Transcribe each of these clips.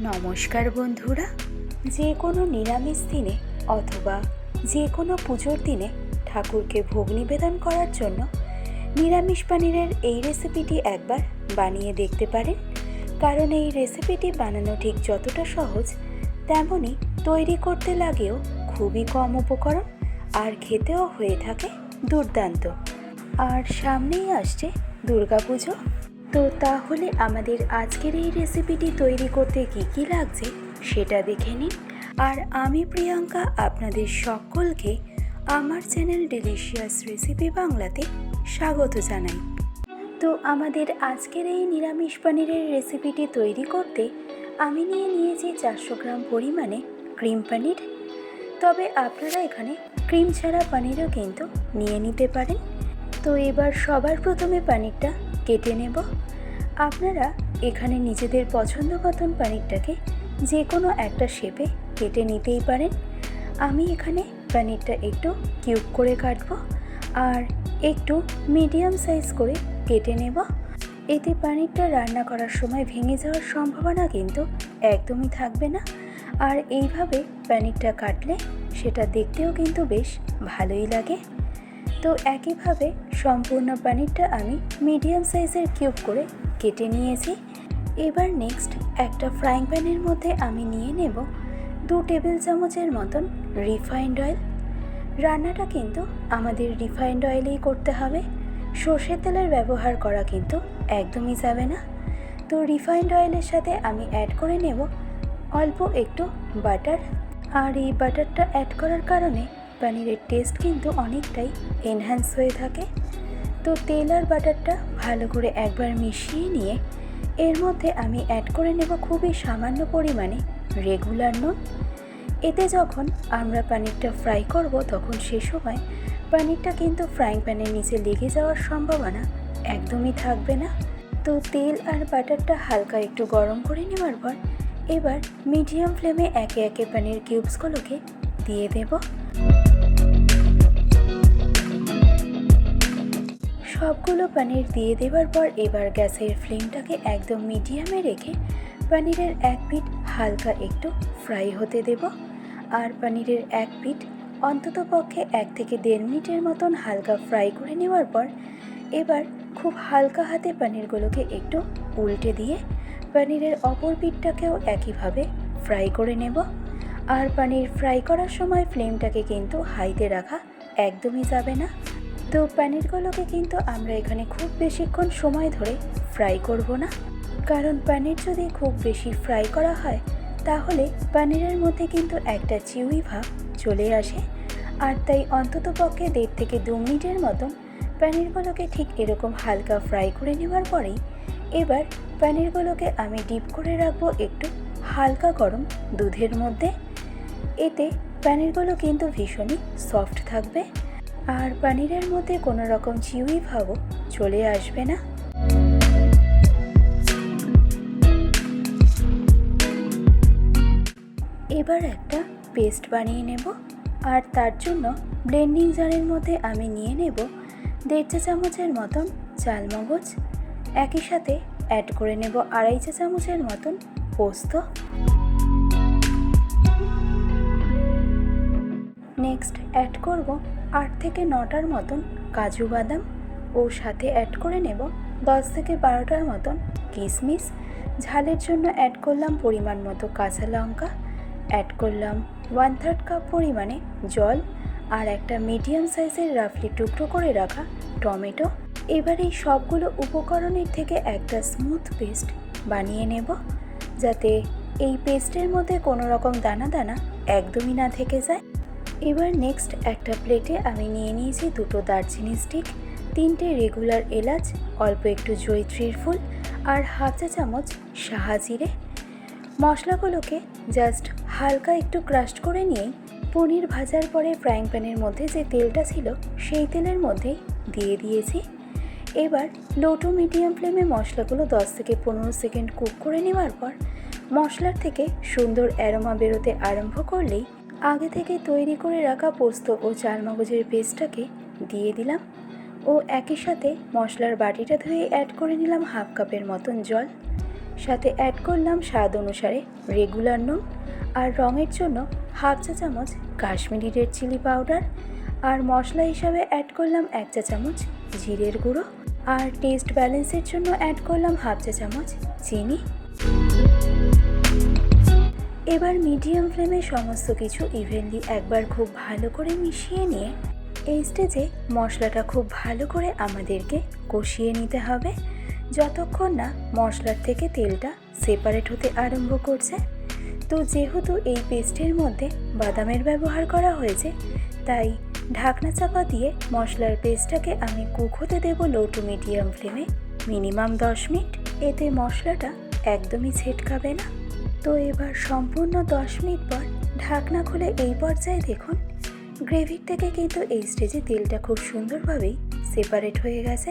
নমস্কার বন্ধুরা। যে কোনো নিরামিষ দিনে অথবা যে কোনো পুজোর দিনে ঠাকুরকে ভোগ নিবেদন করার জন্য নিরামিষ পানিরের এই রেসিপিটি একবার বানিয়ে দেখতে পারেন। কারণ এই রেসিপিটি বানানো ঠিক যতটা সহজ, তেমনই তৈরি করতে লাগেও খুবই কম উপকরণ আর খেতেও হয়ে থাকে দুর্দান্ত। আর সামনেই আসছে দুর্গাপুজো। তো তাহলে আমাদের আজকের এই রেসিপিটি তৈরি করতে কি কি লাগছে সেটা দেখে নিন। আর আমি প্রিয়াঙ্কা, আপনাদের সকলকে আমার চ্যানেল ডেলিশিয়াস রেসিপি বাংলাতে স্বাগত জানাই। তো আমাদের আজকের এই নিরামিষ পানিরের রেসিপিটি তৈরি করতে আমি নিয়ে নিয়েছি চারশো গ্রাম পরিমাণে ক্রিম পানির। তবে আপনারা এখানে ক্রিম ছাড়া পানিরও কিন্তু নিয়ে নিতে পারেন। তো এবার সবার প্রথমে পানিরটা কেটে নেব। আপনারা এখানে নিজেদের পছন্দ মতন পানিরটাকে যে কোনো একটা শেপে কেটে নিতেই পারেন। আমি এখানে পানিরটা একটু কিউব করে কাটবো আর একটু মিডিয়াম সাইজ করে কেটে নেব। এতে পানিরটা রান্না করার সময় ভেঙে যাওয়ার সম্ভাবনা কিন্তু একদমই থাকবে না। আর এইভাবে পানিরটা কাটলে সেটা দেখতেও কিন্তু বেশ ভালোই লাগে। তো একইভাবে সম্পূর্ণ পানিরটা আমি মিডিয়াম সাইজের কিউব করে কেটে নিয়েছি। এবার নেক্সট একটা ফ্রাইং প্যানের মধ্যে আমি নিয়ে নেব দু টেবিল চামচের মতন রিফাইন্ড অয়েল রান্নাটা কিন্তু আমাদের রিফাইন্ড অয়েলেই করতে হবে। সর্ষের তেলের ব্যবহার করা কিন্তু একদমই যাবে না। তো রিফাইন্ড অয়েলের সাথে আমি অ্যাড করে নেব অল্প একটু বাটার আর এই বাটারটা অ্যাড করার কারণে পনিরের টেস্ট কিন্তু অনেকটাই এনহ্যান্স হয়ে থাকে। তো তেল আর বাটারটা ভালো করে একবার মিশিয়ে নিয়ে এর মধ্যে আমি অ্যাড করে নেব খুবই সামান্য পরিমাণে রেগুলার নুন। এতে যখন আমরা পানিরটা ফ্রাই করব, তখন সে সময় পানিরটা কিন্তু ফ্রাইং প্যানের নিচে লেগে যাওয়ার সম্ভাবনা একদমই থাকবে না। তো তেল আর বাটারটা হালকা একটু গরম করে নেওয়ার পর এবার মিডিয়াম ফ্লেমে একে একে পানির কিউবসগুলোকে দিয়ে দেব। সবগুলো পনির দিয়ে দেওয়ার পর এবার গ্যাসের ফ্লেমটাকে একদম মিডিয়ামে রেখে পনিরের এক পিঠ হালকা একটু ফ্রাই হতে দেব। আর পনিরের এক পিঠ অন্তত পক্ষে এক থেকে দেড় মিনিটের মতন হালকা ফ্রাই করে নেওয়ার পর এবার খুব হালকা হাতে পনিরগুলোকে একটু উল্টে দিয়ে পনিরের অপর পিঠটাকেও একইভাবে ফ্রাই করে নেব। আর পনির ফ্রাই করার সময় ফ্লেমটাকে কিন্তু হাইতে রাখা একদমই যাবে না। তো পনিরগুলোকে কিন্তু আমরা এখানে খুব বেশিক্ষণ সময় ধরে ফ্রাই করব না। কারণ পনির যদি খুব বেশি ফ্রাই করা হয়, তাহলে পনিরের মধ্যে কিন্তু একটা চিউই ভাব চলে আসে। আর তাই অন্তত পক্ষে দেড় থেকে দু মিনিটের মতন পনিরগুলোকে ঠিক এরকম হালকা ফ্রাই করে নেওয়ার পরেই এবার পনিরগুলোকে আমি ডিপ করে রাখব একটু হালকা গরম দুধের মধ্যে। এতে পনিরগুলো কিন্তু ভীষণই সফট থাকবে। আর পনিরের মধ্যে কোনো রকম চিউই ভাবও চলে আসবে না। এবার একটা পেস্ট বানিয়ে নেব, আর তার জন্য ব্লেন্ডিং জারের মধ্যে আমি নিয়ে নেব দেড় চা চামচের মতন চালমগজ। একই সাথে অ্যাড করে নেব আড়াই চা চামচের মতন পোস্ত। নেক্সট অ্যাড করব আট থেকে নটার মতন কাজু বাদাম ও সাথে অ্যাড করে নেব। দশ থেকে বারোটার মতন কিশমিশ। ঝালের জন্য অ্যাড করলাম পরিমাণ মতো কাঁচা লঙ্কা। অ্যাড করলাম ওয়ান থার্ড কাপ পরিমাণে জল আর একটা মিডিয়াম সাইজের রাফলি টুকরো করে রাখা টমেটো। এবার এই সবগুলো উপকরণের থেকে একটা স্মুথ পেস্ট বানিয়ে নেব। যাতে এই পেস্টের মধ্যে কোনো রকম দানা দানা একদমই না থেকে যায়। এবার নেক্সট একটা প্লেটে আমি নিয়ে নিয়েছি দুটো দারচিনি স্টিক তিনটে রেগুলার এলাচ, অল্প একটু জৈত্রীর ফুল আর হাফ চা চামচ সাহাজিরে মশলাগুলোকে জাস্ট হালকা একটু ক্রাস্ট করে নিয়েই পনির ভাজার পরে ফ্রাইং প্যানের মধ্যে যে তেলটা ছিল সেই তেলের মধ্যেই দিয়ে দিয়েছি। এবার লো টু মিডিয়াম ফ্লেমে মশলাগুলো দশ থেকে পনেরো সেকেন্ড কুক করে নেওয়ার পর মশলার থেকে সুন্দর অ্যারোমা বেরোতে আরম্ভ করলেই আগে থেকে তৈরি করে রাখা পোস্ত ও চাল মগজের পেস্টটাকে দিয়ে দিলাম ও একই সাথে মশলার বাটিটা ধুয়ে অ্যাড করে নিলাম হাফ কাপের মতন জল। সাথে অ্যাড করলাম স্বাদ অনুসারে রেগুলার নুন আর রঙের জন্য হাফ চা চামচ কাশ্মীরি রেড চিলি পাউডার আর মশলা হিসাবে অ্যাড করলাম এক চা চামচ জিরের গুঁড়ো। আর টেস্ট ব্যালেন্সের জন্য অ্যাড করলাম হাফ চা চামচ চিনি। এবার মিডিয়াম ফ্লেমে সমস্ত কিছু ইভেনলি একবার খুব ভালো করে মিশিয়ে নিয়ে এই স্টেজে মশলাটা খুব ভালো করে আমাদেরকে কষিয়ে নিতে হবে। যতক্ষণ না মশলার থেকে তেলটা সেপারেট হতে আরম্ভ করছে। তো যেহেতু এই পেস্টের মধ্যে বাদামের ব্যবহার করা হয়েছে, তাই ঢাকনা চাপা দিয়ে মশলার পেস্টটাকে আমি কুক হতে দেবো লো টু মিডিয়াম ফ্লেমে মিনিমাম দশ মিনিট। এতে মশলাটা একদমই ছেটকাবে না। তো এবার সম্পূর্ণ দশ মিনিট পর ঢাকনা খুলে এই পর্যায়ে দেখুন, গ্রেভির থেকে কিন্তু এই স্টেজে তেলটা খুব সুন্দরভাবেই সেপারেট হয়ে গেছে।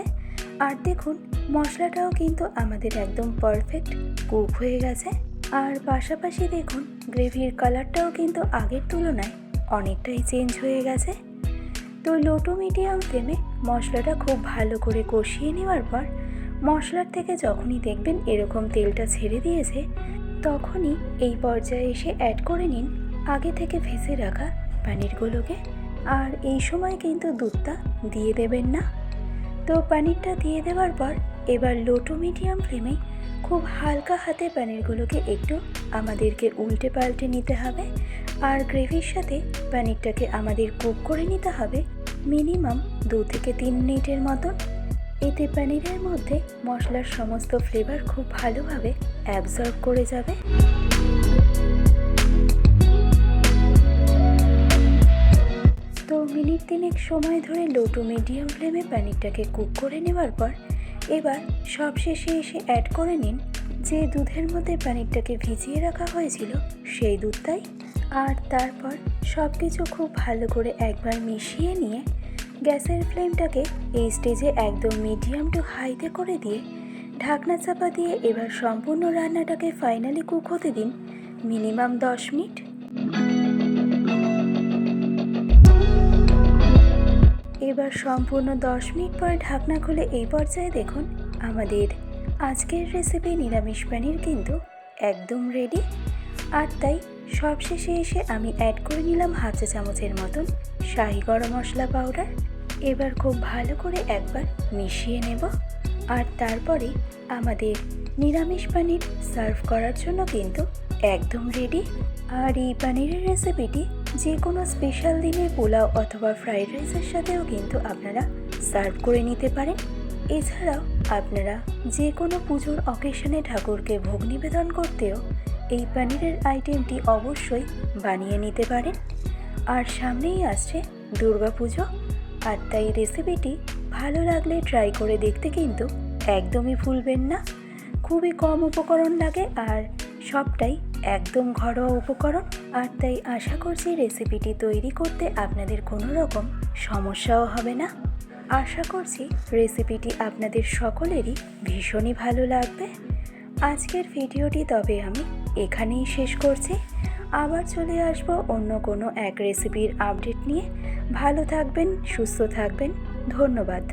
আর দেখুন, মশলাটাও কিন্তু আমাদের একদম পারফেক্ট কুক হয়ে গেছে। আর পাশাপাশি দেখুন, গ্রেভির কালারটাও কিন্তু আগের তুলনায় অনেকটাই চেঞ্জ হয়ে গেছে। তো লো টু মিডিয়াম ফ্লেমে মশলাটা খুব ভালো করে কষিয়ে নেওয়ার পর মশলার থেকে যখনই দেখবেন এরকম তেলটা ছেড়ে দিয়েছে তখনই এই পর্যায়ে এসে অ্যাড করে নিন আগে থেকে ভেসে রাখা পানিরগুলোকে। আর এই সময় কিন্তু দুধটা দিয়ে দেবেন না। তো পানিরটা দিয়ে দেওয়ার পর এবার লো টু মিডিয়াম ফ্লেমে খুব হালকা হাতে পানিরগুলোকে একটু আমাদেরকে উল্টে পাল্টে নিতে হবে। আর গ্রেভির সাথে পানিরটাকে আমাদের কুক করে নিতে হবে মিনিমাম দু থেকে তিন মিনিটের মতন। এতে পানিরের মধ্যে মশলার সমস্ত ফ্লেভার খুব ভালোভাবে অ্যাবজর্ব করে যাবে। তো মিনিট তিনেক সময় ধরে লো টু মিডিয়াম ফ্লেমে পানিরটাকে কুক করে নেওয়ার পর এবার সবশেষে এসে অ্যাড করে নিন যে দুধের মধ্যে পানিরটাকে ভিজিয়ে রাখা হয়েছিল সেই দুধটাই। আর তারপর সব কিছু খুব ভালো করে একবার মিশিয়ে নিয়ে গ্যাসের ফ্লেমটাকে এই স্টেজে একদম মিডিয়াম টু হাইতে করে দিয়ে ঢাকনা চাপা দিয়ে এবার সম্পূর্ণ রান্নাটাকে ফাইনালি কুক হতে দিন মিনিমাম দশ মিনিট। এবার সম্পূর্ণ দশ মিনিট পর ঢাকনা খুলে এই পর্যায়ে দেখুন, আমাদের আজকের রেসিপি নিরামিষ পানির কিন্তু একদম রেডি আর তাই সবশেষে এসে আমি অ্যাড করে নিলাম চা চামচের মতন শাহি গরম মশলা পাউডার এবার খুব ভালো করে একবার মিশিয়ে নেব। আর তারপরে আমাদের নিরামিষ পানির সার্ভ করার জন্য কিন্তু একদম রেডি আর এই পানিরের রেসিপিটি যে কোনো স্পেশাল দিনে পোলাও অথবা ফ্রাইড রাইসের সাথেও কিন্তু আপনারা সার্ভ করে নিতে পারেন। এছাড়াও আপনারা যে কোনো পুজোর অকেশনে ঠাকুরকে ভোগ নিবেদন করতেও এই পানিরের আইটেমটি অবশ্যই বানিয়ে নিতে পারেন। আর সামনেই আসছে দুর্গাপুজো আর তাই রেসিপিটি ভালো লাগলে ট্রাই করে দেখতে কিন্তু একদমই ভুলবেন না। খুবই কম উপকরণ লাগে আর সবটাই একদম ঘরোয়া উপকরণ। আর তাই আশা করছি রেসিপিটি তৈরি করতে আপনাদের কোনো রকম সমস্যাও হবে না। আশা করছি রেসিপিটি আপনাদের সকলেরই ভীষণই ভালো লাগবে। আজকের ভিডিওটি তবে আমি এখানেই শেষ করছি। আবার চলে আসব অন্য কোনো এক রেসিপির আপডেট নিয়ে। ভালো থাকবেন, সুস্থ থাকবেন। ধন্যবাদ।